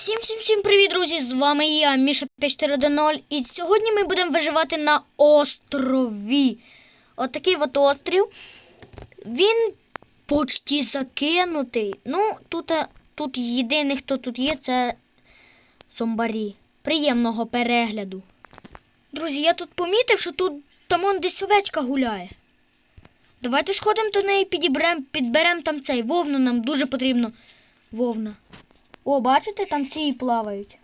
Всім всім всім привіт, друзі! З вами я, Міша 540 і сьогодні ми будемо виживати на острові. Отакий от острів. Він почти закинутий. Ну, тут, е, тут єдиний, хто тут є, це зомбарі. Приємного перегляду. Друзі, я тут помітив, що тут там он десь овечка гуляє. Давайте сходимо до неї, підіберемо, підберемо там цей вовну, нам дуже потрібно вовна. О, бачите, там ці плавають.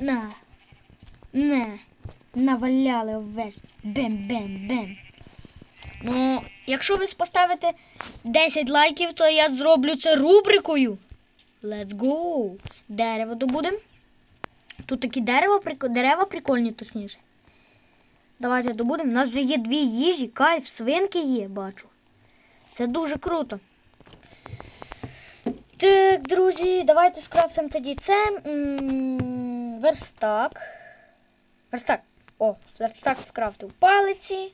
На. Не. Наваляли весь. Бем-бем-бем. Ну, якщо ви поставите 10 лайків, то я зроблю це рубрикою. Let's go. Дерево добудемо. Тут такі дерева, дерева прикольні, точніше. Давайте добудемо. У нас вже є дві їжі, кайф, свинки є, бачу. Це дуже круто. Так, друзі, давайте скрафтимо тоді це. М, Верстак. Верстак. О, верстак скрафтив палиці.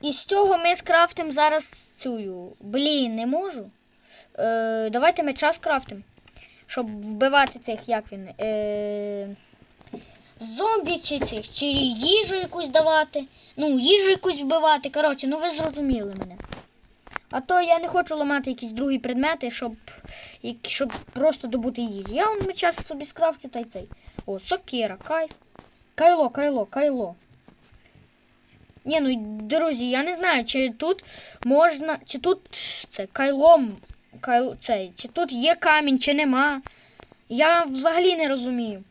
І з цього ми скрафтимо зараз цю. Блін, не можу. Е, давайте меча скрафтимо. Щоб вбивати цих, як він. Е, зомбі чи цих, чи їжу якусь давати. Ну, їжу якусь вбивати. Коротше, ну ви зрозуміли мене. А то я не хочу ламати якісь другі предмети, щоб, щоб просто добути їжу. Я вам час собі скрафчу та й цей. О, сокира, кайф. Кайло, кайло, кайло. Ні, ну друзі, я не знаю, чи тут можна. Чи тут це кайлом. Кайл, цей, чи тут є камінь, чи нема. Я взагалі не розумію.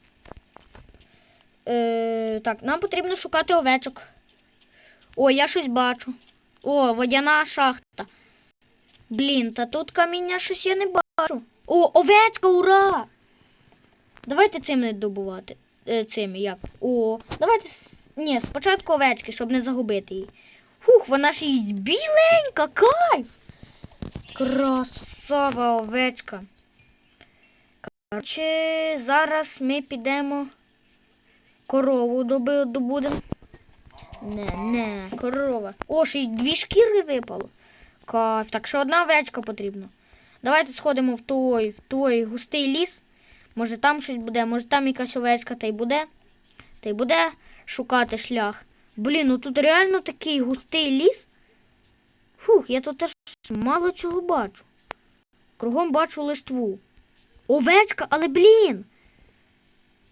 Е, так, нам потрібно шукати овечок. О, я щось бачу. О, водяна шахта. Блін, та тут каміння щось я не бачу. О, овечка, ура! Давайте цим не добувати. Е, цим як. О, давайте. Ні, спочатку овечки, щоб не загубити її. Фух, вона ж і біленька, кайф! Красава овечка. Коротше, зараз ми підемо корову добудемо. Не, не, корова. О, ще й дві шкіри випало. Кайф. Так що одна овечка потрібна. Давайте сходимо в той, в той густий ліс. Може там щось буде, може там якась овечка та й буде. Та й буде шукати шлях. Блін, ну тут реально такий густий ліс. Фух, я тут теж мало чого бачу. Кругом бачу листву. Овечка, але блін.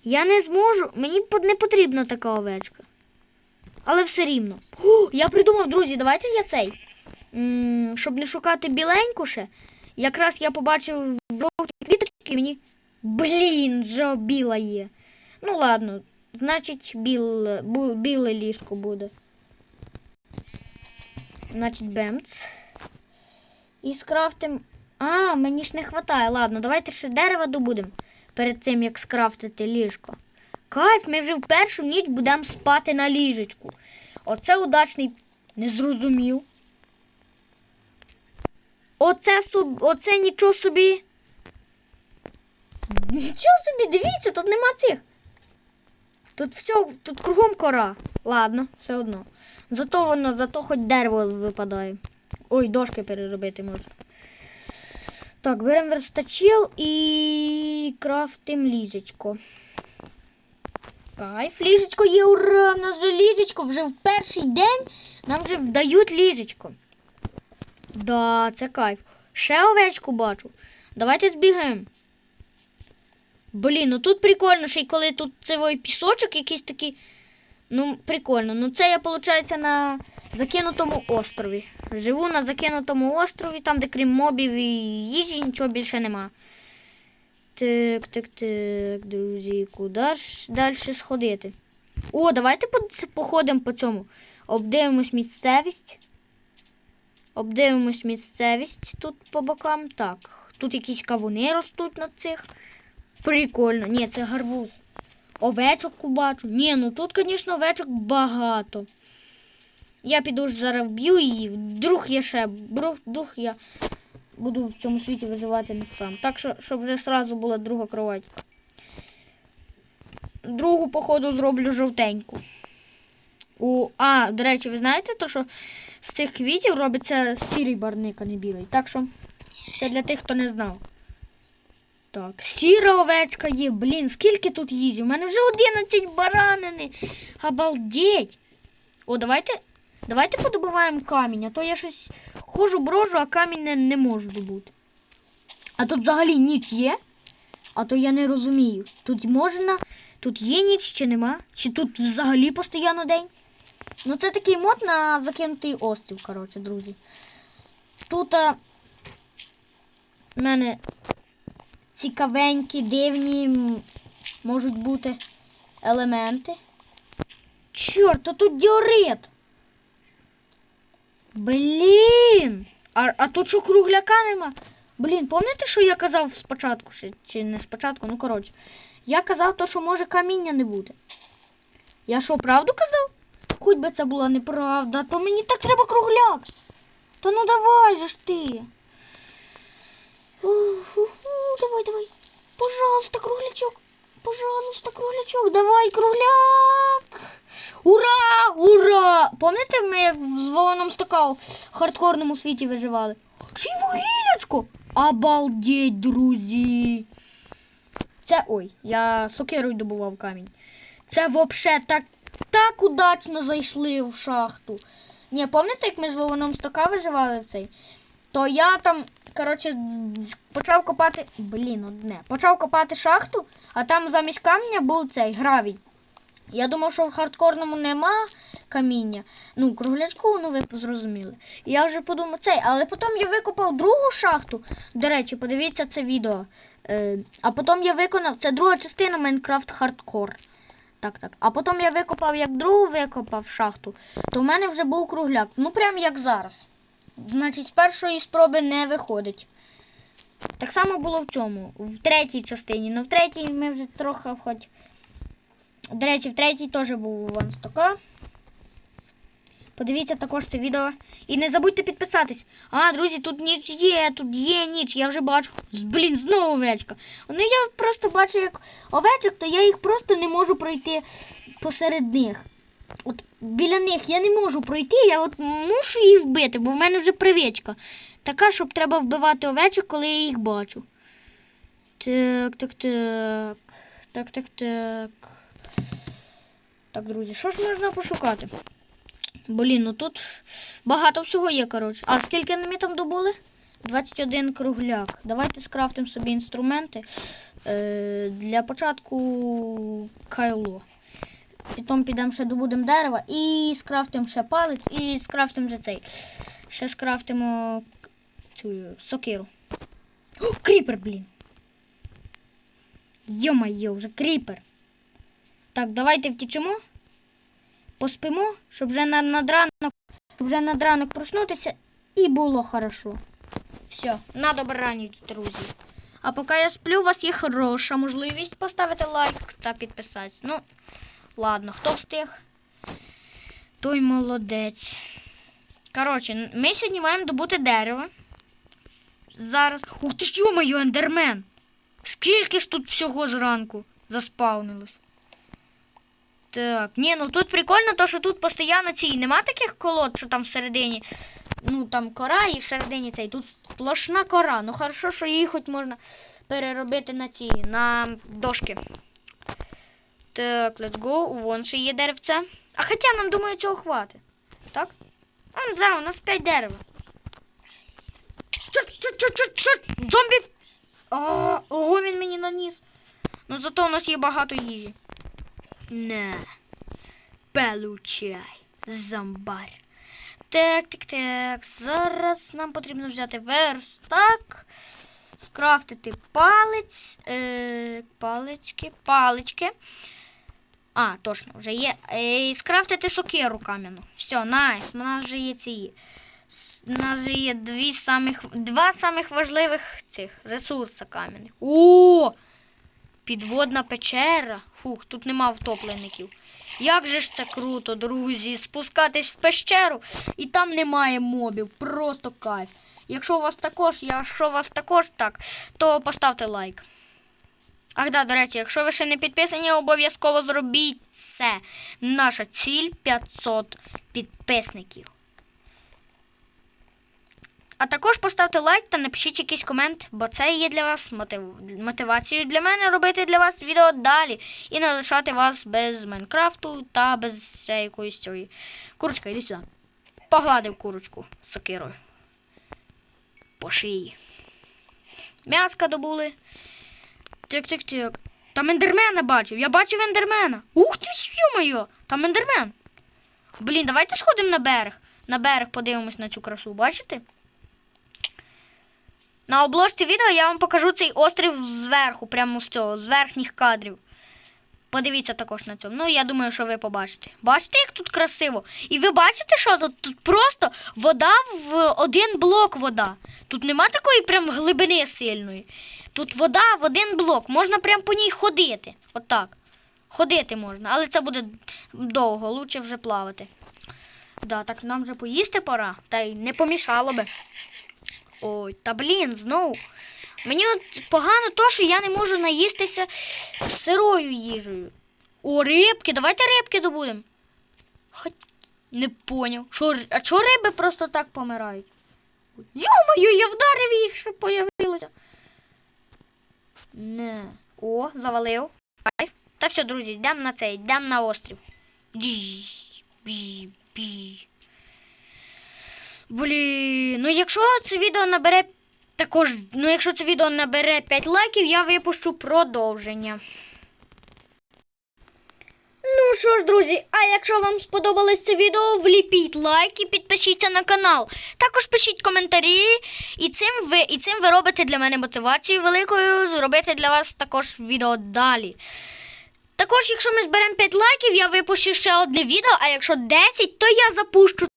Я не зможу. Мені не потрібна така овечка. Але все рівно. О, я придумав, друзі, давайте я цей. Щоб не шукати біленьку ще. Якраз я побачив жовті квіточки, і мені. Блін, вже біла є. Ну ладно, значить, біл, бу, біле ліжко буде. Значить, бемц. І скрафтим. А, мені ж не вистачає. Ладно, давайте ще дерева добудемо перед цим, як скрафтити ліжко. Кайф, ми вже в першу ніч будемо спати на ліжечку. Оце удачний не зрозумів. Оце. Оце нічого собі. Нічого собі, дивіться, тут нема цих. Тут все, тут кругом кора. Ладно, все одно. Зато воно, зато хоч дерево випадає. Ой, дошки переробити можна. Так, беремо верстачіл і крафтим ліжечко. Кайф, ліжечко є, ура! У нас вже ліжечко, вже в перший день нам вже вдають ліжечко. Да, це кайф. Ще овечку бачу. Давайте збігаємо. Блін, ну тут прикольно, ще й коли тут цей пісочок якийсь такий. Ну, прикольно. Ну це я, виходить, на закинутому острові. Живу на закинутому острові, там, де крім мобів і їжі, нічого більше нема. Так, так, так, друзі, куди ж далі сходити? О, давайте походимо по цьому. Обдивимось місцевість. Обдивимось місцевість тут по бокам. Так, тут якісь кавуни ростуть на цих. Прикольно. Ні, це гарбуз. Овечок бачу. Ні, ну тут, звісно, овечок багато. Я піду ж зараз вб'ю її. Вдруг я ще, вдруг я буду в цьому світі виживати не сам. Так що, щоб вже сразу була друга кровать. Другу, походу, зроблю жовтеньку. У, а, до речі, ви знаєте, то, що з цих квітів робиться сірий барник, а не білий. Так що це для тих, хто не знав. Так, сіра овечка є. Блін, скільки тут їжі? У мене вже 11 баранини. Обалдеть. О, давайте. Давайте подобуваємо камінь, а то я щось хожу брожу, а камінь не, не можу добути. А тут взагалі ніч є. А то я не розумію. Тут можна. Тут є ніч чи нема? Чи тут взагалі постійно день? Ну, це такий мод на закинутий острів, коротше, друзі. Тут а, в мене цікавенькі, дивні можуть бути елементи. Чорт, а тут діорит. Блін. А, а тут що кругляка нема? Блін, пам'ятаєте, що я казав спочатку? Чи, чи не спочатку? Ну, коротше. Я казав, то, що може каміння не бути. Я що, правду казав? Хоч би це була неправда, то мені так треба кругляк. То ну давай же ж ти. Давай, давай. Пожалуйста, круглячок. Пожалуйста, круглячок, давай, кругляк. Ура! Ура! Пам'ятаєте, ми як з Вованом Стакав хардкорному світі виживали? Й вугілячко! Обалдеть, друзі! Це ой, я сокирою добував камінь. Це взагалі так, так удачно зайшли в шахту. Ні, пам'ятаєте, як ми з Вованом Стока виживали в цей? То я там, коротше, почав копати. Блін, одне. Почав копати шахту, а там замість камня був цей гравій. Я думав, що в хардкорному нема каміння. Ну, круглячку, ну ви зрозуміли. Я вже подумав цей, але потім я викопав другу шахту. До речі, подивіться це відео. Е, а потім я виконав. Це друга частина Майнкрафт Хардкор. Так, так. А потім я викопав, як другу викопав шахту, то в мене вже був кругляк. Ну, прям як зараз. Значить, з першої спроби не виходить. Так само було в цьому, в третій частині. Ну, в третій ми вже трохи хоч. До речі, в третій теж був Іван Стока. Подивіться також це відео. І не забудьте підписатись. А, друзі, тут ніч є, тут є ніч, я вже бачу. Блін, знову овечка. Ну я просто бачу, як овечок, то я їх просто не можу пройти посеред них. От біля них я не можу пройти, я от мушу їх вбити, бо в мене вже привичка. Така, щоб треба вбивати овечок, коли я їх бачу. Так, так, так. Так, так, так. Так, друзі, що ж можна пошукати? Блін, ну тут багато всього є, коротше. А скільки ми там добули? 21 кругляк. Давайте скрафтимо собі інструменти. Е, для початку кайло. Потім підемо ще добудемо дерева і скрафтимо ще палець, і скрафтимо вже цей. Ще скрафтимо цю сокиру. О, кріпер, блін. Йо-майо, вже кріпер. Так, давайте втічемо. Поспимо, щоб вже на, над ранок, щоб вже ранок проснутися і було хорошо. Все, на добраніч, друзі. А поки я сплю, у вас є хороша можливість поставити лайк та підписатися. Ну, ладно, хто встиг, той молодець. Коротше, ми сьогодні маємо добути дерево. Зараз. Ух ти ж йо-моє, ендермен! Скільки ж тут всього зранку заспавнилось? Так, ні, ну тут прикольно, то що тут постійно ці нема таких колод, що там всередині. Ну там кора і всередині цей. Тут сплошна кора. Ну хорошо, що її хоч можна переробити на ці, на дошки. Так, let's go. Вон ще є деревце. А хоча нам думаю, цього хватить. Так? А, ну, да, у нас 5 дерева. Чорт, чорт, чорт, чорт, чорт, зомбі. Ого, він мені наніс. Ну зато у нас є багато їжі. Не. Получай, зомбар. Так, так, так. Зараз нам потрібно взяти верстак, скрафтити палець, е, палички, палички. А, точно, вже є. Е, скрафтити сокиру кам'яну. Все, найс, у нас вже є ці. У нас вже є дві самих, два самих важливих цих ресурси кам'яних. О! Підводна печера. Фух, тут нема втоплеників. Як же ж це круто, друзі, спускатись в пещеру і там немає мобів. Просто кайф. Якщо у вас також, якщо у вас також так, то поставте лайк. Ах, да, до речі, якщо ви ще не підписані, обов'язково зробіть це. Наша ціль 500 підписників. А також поставте лайк та напишіть якийсь комент, бо це є для вас мотив... мотивацією для мене робити для вас відео далі і не лишати вас без Майнкрафту та без якоїсь цієї. Курочка, іди сюди. Погладив курочку сокирою. По шиї. М'яска добули. Тик-тик-тик. Там ендермена бачив. Я бачив ендермена. Ух ти ж, Там ендермен. Блін, давайте сходимо на берег. На берег подивимось на цю красу, бачите? На обложці відео я вам покажу цей острів зверху, прямо з цього, з верхніх кадрів. Подивіться також на цьому. Ну, я думаю, що ви побачите. Бачите, як тут красиво? І ви бачите, що тут? Тут просто вода в один блок вода. Тут нема такої прям глибини сильної. Тут вода в один блок. Можна прям по ній ходити. Отак. Ходити можна, але це буде довго, лучше вже плавати. Да, так нам вже поїсти пора, та й не помішало би. Ой, та блін, знову. Мені от погано то, що я не можу наїстися сирою їжею. О, рибки, давайте рибки добудемо. Хоч не поняв. Що, а чого риби просто так помирають? Йо-моє, я вдарив їх, що появилося. Не. О, завалив. Та все, друзі, йдемо на цей, йдемо на острів. Ді, бі, бі. Блін, ну якщо це відео набере також, ну якщо це відео набере 5 лайків, я випущу продовження. Ну що ж, друзі, а якщо вам сподобалось це відео, вліпіть лайк і підпишіться на канал. Також пишіть коментарі, і цим ви, і цим ви робите для мене мотивацію великою зробити для вас також відео далі. Також, якщо ми зберемо 5 лайків, я випущу ще одне відео, а якщо 10, то я запущу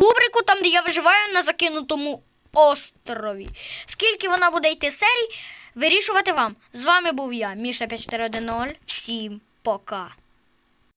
рубрику, там, де я виживаю на закинутому острові. Скільки вона буде йти серій, вирішувати вам. З вами був я, Міша 5410. Всім пока.